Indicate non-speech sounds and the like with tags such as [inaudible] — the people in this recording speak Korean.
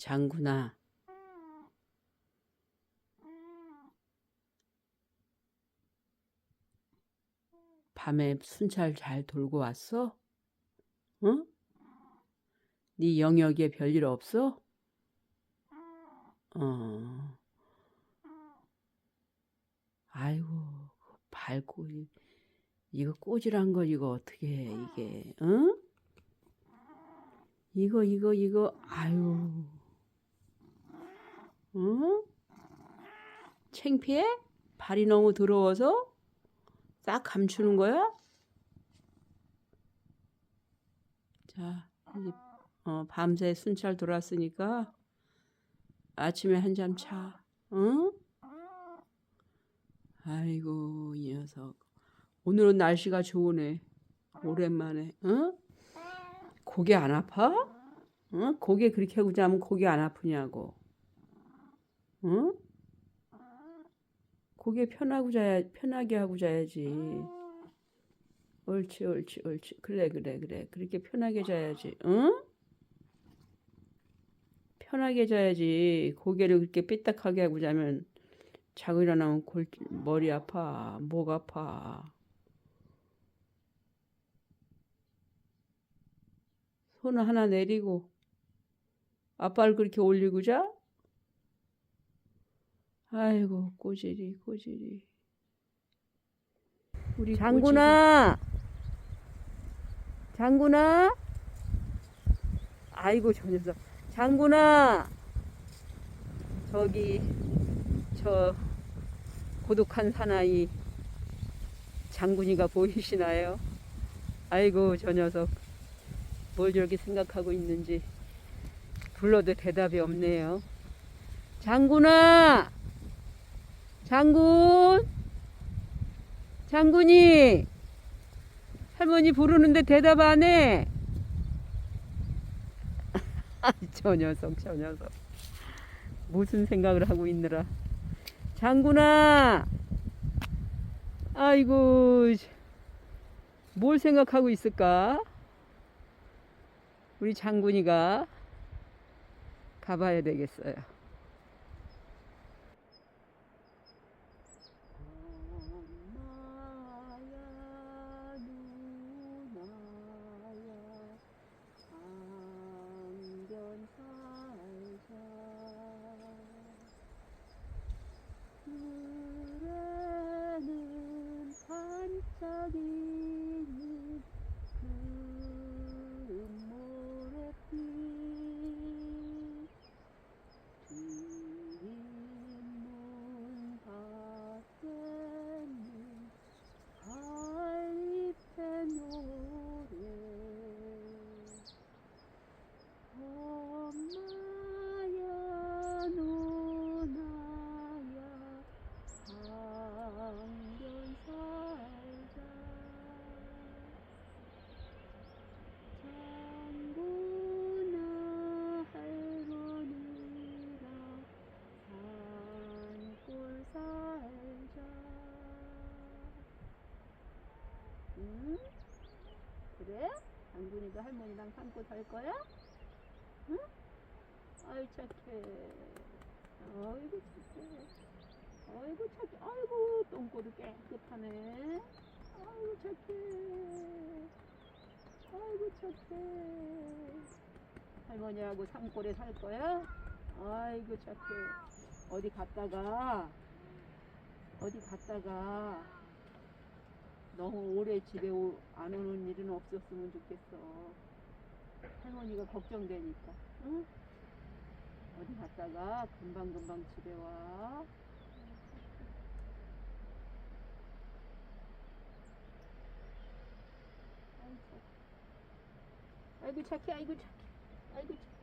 장군아, 밤에 순찰 잘 돌고 왔어? 응? 네 영역에 별일 없어? 어. 아이고, 밟고 이- 이거 꼬질한 거 이거 어떻게 해, 이게? 응? 이거 이거 이거 아유. 응? 창피해? 발이 너무 더러워서 싹 감추는 거야? 자, 이제 어, 밤새 순찰 돌았으니까 아침에 한잔 차. 응? 아이고, 이 녀석. 오늘은 날씨가 좋으네. 오랜만에. 응? 고개 안 아파? 응? 고개 그렇게 하고 자면 고개 안 아프냐고. 응? 고개 편하고 자야 편하게 하고 자야지. 옳지, 옳지, 옳지. 그래, 그래, 그래. 그렇게 편하게 자야지. 응? 편하게 자야지. 고개를 그렇게 삐딱하게 하고 자면 자고 일어나면 골, 머리 아파. 목 아파. 손을 하나 내리고 아빠를 그렇게 올리고 자? 아이고 꼬질이 꼬질이 우리 장군아, 장군아, 아이고 저 녀석, 장군아, 저기 저 고독한 사나이 장군이가 보이시나요? 아이고 저 녀석, 뭘 저렇게 생각하고 있는지 불러도 대답이 없네요. 장군아, 장군. 장군이 할머니 부르는데 대답 안 해. [laughs] 저 녀석, 저 녀석. 무슨 생각을 하고 있느라. 장군아! 아이고, 뭘 생각하고 있을까? 우리 장군이가 가봐야 되겠어요. 엄마야 누나야 안견 살자 그래는 반짝이는 그 모래빛 뒷문 밭에는 갈잎의 노래 엄마야 누나야 한견 살자 장군아 할머니랑 산골 살자 응? 그래? 장군이도 할머니랑 산골 살 거야? 응? 아이 착해. 아이고 착해. 아이고 착해. 아이고 똥꼬도 깨끗하네. 아이고 착해. 아이고 착해. 할머니하고 산골에 살 거야? 아이고 착해. 어디 갔다가? 어디 갔다가 너무 오래 집에 오- 안 오는 일은 없었으면 좋겠어. 할머니가 걱정되니까. 응? 어디 갔다가 금방금방 집에 와. 아이고 착해, 아이고 착해, 아이고 착해.